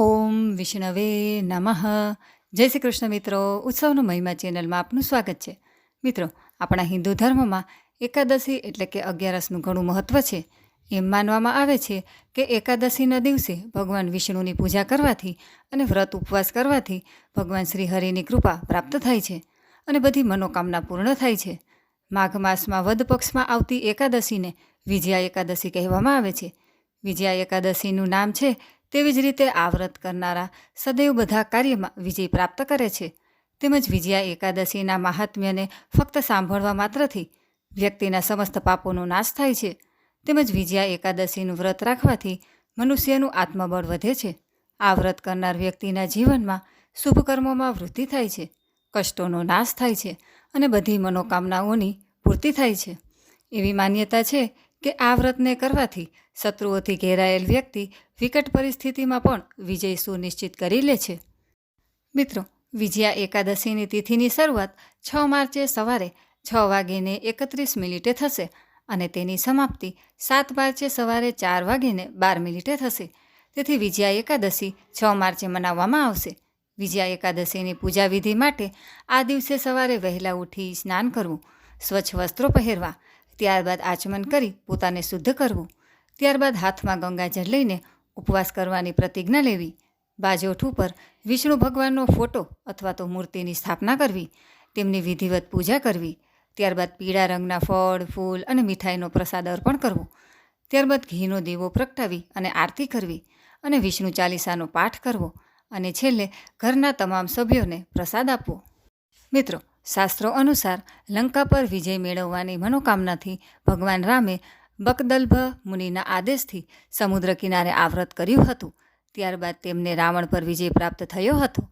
ઓમ વિષ્ણવે નમઃ. જય શ્રી કૃષ્ણ મિત્રો, ઉત્સવનો મહિમા ચેનલમાં આપનું સ્વાગત છે. મિત્રો, આપણા હિન્દુ ધર્મમાં એકાદશી એટલે કે અગિયારસનું ઘણું મહત્ત્વ છે. એમ માનવામાં આવે છે કે એકાદશીના દિવસે ભગવાન વિષ્ણુની પૂજા કરવાથી અને વ્રત ઉપવાસ કરવાથી ભગવાન શ્રી હરિની કૃપા પ્રાપ્ત થાય છે અને બધી મનોકામના પૂર્ણ થાય છે. માઘ માસમાં વદ પક્ષમાં આવતી એકાદશીને વિજયા એકાદશી કહેવામાં આવે છે. વિજયા એકાદશીનું નામ છે તેવી જ રીતે આ વ્રત કરનારા સદૈવ બધા કાર્યમાં વિજય પ્રાપ્ત કરે છે. તેમજ વિજયા એકાદશીના મહાત્મ્યને ફક્ત સાંભળવા માત્રથી વ્યક્તિના સમસ્ત પાપોનો નાશ થાય છે. તેમજ વિજયા એકાદશીનું વ્રત રાખવાથી મનુષ્યનું આત્મબળ વધે છે. આ વ્રત કરનાર વ્યક્તિના જીવનમાં શુભ કર્મોમાં વૃદ્ધિ થાય છે, કષ્ટોનો નાશ થાય છે અને બધી મનોકામનાઓની પૂર્તિ થાય છે. એવી માન્યતા છે કે આ વ્રતને કરવાથી શત્રુઓથી ઘેરાયેલ વ્યક્તિ વિકટ પરિસ્થિતિમાં પણ વિજય સુનિશ્ચિત કરી લે છે. મિત્રો, વિજયા એકાદશીની તિથિની શરૂઆત છ માર્ચે સવારે છ વાગીને એકત્રીસ મિનિટે થશે અને તેની સમાપ્તિ સાત માર્ચે સવારે ચાર વાગીને બાર મિનિટે થશે. તેથી વિજયા એકાદશી છ માર્ચે મનાવવામાં આવશે. વિજયા એકાદશીની પૂજા વિધિ માટે આ દિવસે સવારે વહેલા ઉઠી સ્નાન કરવું, સ્વચ્છ વસ્ત્રો પહેરવા ત્યારબાદ આચમન કરી પોતાને શુદ્ધ કરવું. ત્યારબાદ હાથમાં ગંગાજળ લઈને ઉપવાસ કરવાની પ્રતિજ્ઞા લેવી. બાજોઠ ઉપર વિષ્ણુ ભગવાનનો ફોટો અથવા તો મૂર્તિની સ્થાપના કરવી. તેમની વિધિવત પૂજા કરવી. ત્યારબાદ પીળા રંગના ફળ, ફૂલ અને મીઠાઈનો પ્રસાદ અર્પણ કરવો. ત્યારબાદ ઘીનો દીવો પ્રગટાવી અને આરતી કરવી અને વિષ્ણુ ચાલીસાનો પાઠ કરવો અને છેલ્લે ઘરના તમામ સભ્યોને પ્રસાદ આપવો. મિત્રો શાસ્ત્રો અનુસાર લંકા પર વિજય મેળવવાની મનોકામનાથી ભગવાન રામે બકદલ્ભ મુનિના આદેશથી સમુદ્ર કિનારે આવ્રત કર્યું હતું. ત્યારબાદ તેમને રાવણ પર વિજય પ્રાપ્ત થયો હતો.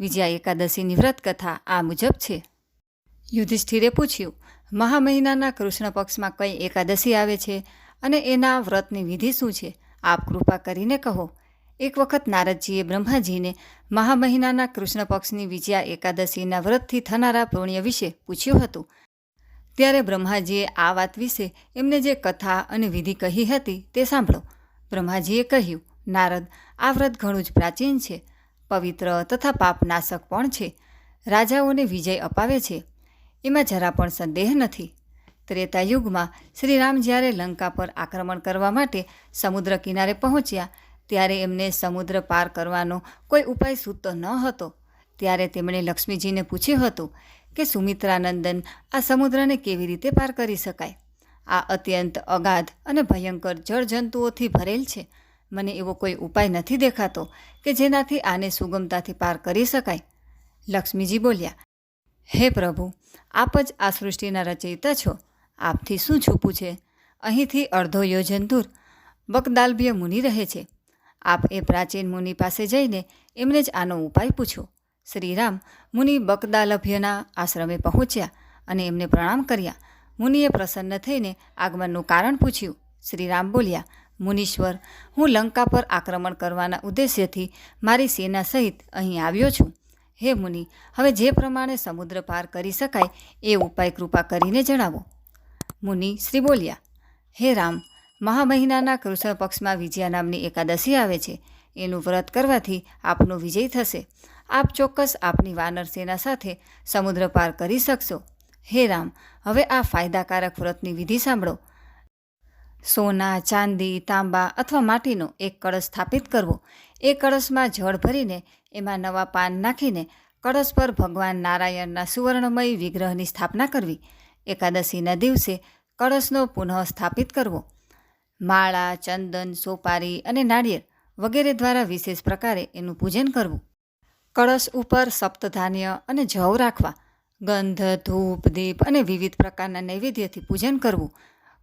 વિજયા એકાદશીની વ્રત કથા આ મુજબ છે. યુધિષ્ઠિરે પૂછ્યું મહા મહિનાના કૃષ્ણ પક્ષમાં કઈ એકાદશી આવે છે અને એના વ્રતની વિધિ શું છે? આપ કૃપા કરીને કહો. એક વખત નારદજીએ બ્રહ્માજીને મહામહિનાના કૃષ્ણ પક્ષની વિજયા એકાદશીના વ્રતથી થનારા પુણ્ય વિશે પૂછ્યું હતું. ત્યારે બ્રહ્માજીએ આ વાત વિશે એમને જે કથા અને વિધિ કહી હતી તે સાંભળો. બ્રહ્માજીએ કહ્યું, નારદ, આ વ્રત ઘણું જ પ્રાચીન છે, પવિત્ર તથા પાપનાશક પણ છે. રાજાઓને વિજય અપાવે છે. એમાં જરા પણ સંદેહ નથી. ત્રેતા યુગમાં શ્રીરામ જ્યારે લંકા પર આક્રમણ કરવા માટે સમુદ્ર કિનારે પહોંચ્યા ત્યારે એમને સમુદ્ર પાર કરવાનો કોઈ ઉપાય સૂતો ન હતો. ત્યારે તેમણે લક્ષ્મીજીને પૂછ્યું હતું કે, સુમિત્રાનંદન, આ સમુદ્રને કેવી રીતે પાર કરી શકાય? આ અત્યંત અગાધ અને ભયંકર જળજંતુઓથી ભરેલ છે. મને એવો કોઈ ઉપાય નથી દેખાતો કે જેનાથી આને સુગમતાથી પાર કરી શકાય. લક્ષ્મીજી બોલ્યા, હે પ્રભુ, આપ જ આ સૃષ્ટિના રચયિતા છો. આપથી શું છૂપું છે? અહીંથી અડધો યોજન દૂર બકદાલભ્ય મુનિ રહે છે. આપ એ પ્રાચીન મુનિ પાસે જઈને એમને જ આનો ઉપાય પૂછો. શ્રીરામ મુનિ બકદાલભ્યના આશ્રમે પહોંચ્યા અને એમને પ્રણામ કર્યા. મુનિએ પ્રસન્ન થઈને આગમનનું કારણ પૂછ્યું. શ્રીરામ બોલ્યા, મુનીશ્વર, હું લંકા પર આક્રમણ કરવાના ઉદ્દેશ્યથી મારી સેના સહિત અહીં આવ્યો છું. હે મુનિ, હવે જે પ્રમાણે સમુદ્ર પાર કરી શકાય એ ઉપાય કૃપા કરીને જણાવો. મુનિ શ્રી બોલ્યા, હે રામ મહા મહિનાના કૃષ્ણ પક્ષમાં વિજયા નામની એકાદશી આવે છે. એનું વ્રત કરવાથી આપનો વિજય થશે. આપ ચોક્કસ આપની વાનર સેના સાથે સમુદ્ર પાર કરી શકશો. હે રામ, હવે આ ફાયદાકારક વ્રતની વિધિ સાંભળો. સોના, ચાંદી, તાંબા અથવા માટીનો એક કળશ સ્થાપિત કરવો. એ કળશમાં જળ ભરીને એમાં નવા પાન નાખીને કળશ પર ભગવાન નારાયણના સુવર્ણમય વિગ્રહની સ્થાપના કરવી. એકાદશીના દિવસે કળશનો પુનઃ સ્થાપિત કરવો. માળા, ચંદન, સોપારી અને નાળિયેર વગેરે દ્વારા વિશેષ પ્રકારે એનું પૂજન કરવું. કળશ ઉપર સપ્તધાન્ય અને જવ રાખવા, ગંધ, ધૂપ, દીપ અને વિવિધ પ્રકારના નૈવેદ્યથી પૂજન કરવું.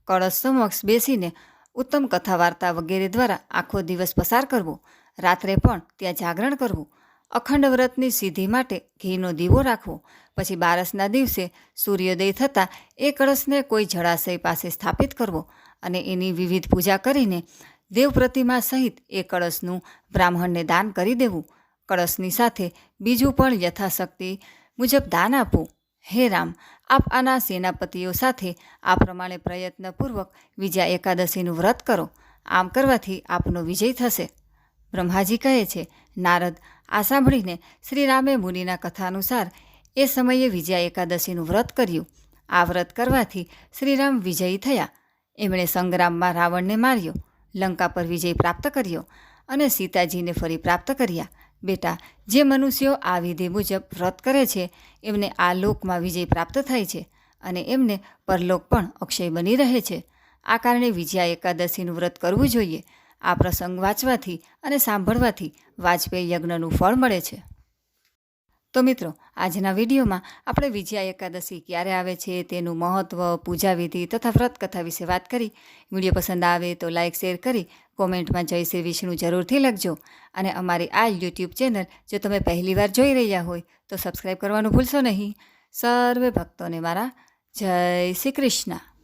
કળશ સમક્ષ બેસીને ઉત્તમ કથા વાર્તા વગેરે દ્વારા આખો દિવસ પસાર કરવો. રાત્રે પણ ત્યાં જાગરણ કરવું. અખંડ વ્રતની સિદ્ધિ માટે ઘીનો દીવો રાખવો. પછી બારસના દિવસે સૂર્યોદય થતાં એ કળશને કોઈ જળાશય પાસે સ્થાપિત કરવો. અને એની વિવિધ પૂજા કરીને દેવ પ્રતિમા સહિત એ કળશનું બ્રાહ્મણને દાન કરી દેવું. કળશની સાથે બીજું પણ યથાશક્તિ મુજબ દાન આપવું. હે રામ, આપ આના સેનાપતિઓ સાથે આ પ્રમાણે પ્રયત્નપૂર્વક વિજયા એકાદશીનું વ્રત કરો. આમ કરવાથી આપનો વિજય થશે. બ્રહ્માજી કહે છે, નારદ, આ સાંભળીને શ્રીરામે મુનિના કથા અનુસાર એ સમયે વિજયા એકાદશીનું વ્રત કર્યું. આ વ્રત કરવાથી શ્રીરામ વિજયી થયા. એમણે સંગ્રામમાં રાવણને માર્યો, લંકા પર વિજય પ્રાપ્ત કર્યો અને સીતાજીને ફરી પ્રાપ્ત કર્યા. બેટા, જે મનુષ્યો આ વિધિ મુજબ વ્રત કરે છે, એમને આ લોકમાં વિજય પ્રાપ્ત થાય છે અને એમને પરલોક પણ અક્ષય બની રહે છે. આ કારણે વિજયા એકાદશીનું વ્રત કરવું જોઈએ. આ પ્રસંગ વાંચવાથી અને સાંભળવાથી વાજપેયી યજ્ઞનું ફળ મળે છે. તો મિત્રો, આજના વિડીયોમાં આપણે વિજયા એકાદશી ક્યારે આવે છે, તેનું મહત્ત્વ પૂજા વિધિ તથા વ્રત કથા વિશે વાત કરી. વીડિયો પસંદ આવે તો લાઇક શેર કરી, કોમેન્ટમાં જય શ્રી વિષ્ણુ જરૂરથી લખજો. અને અમારી આ યુટ્યુબ ચેનલ જો તમે પહેલીવાર જોઈ રહ્યા હોય, તો સબસ્ક્રાઈબ કરવાનું ભૂલશો નહીં. સર્વે ભક્તોને મારા જય શ્રી કૃષ્ણ.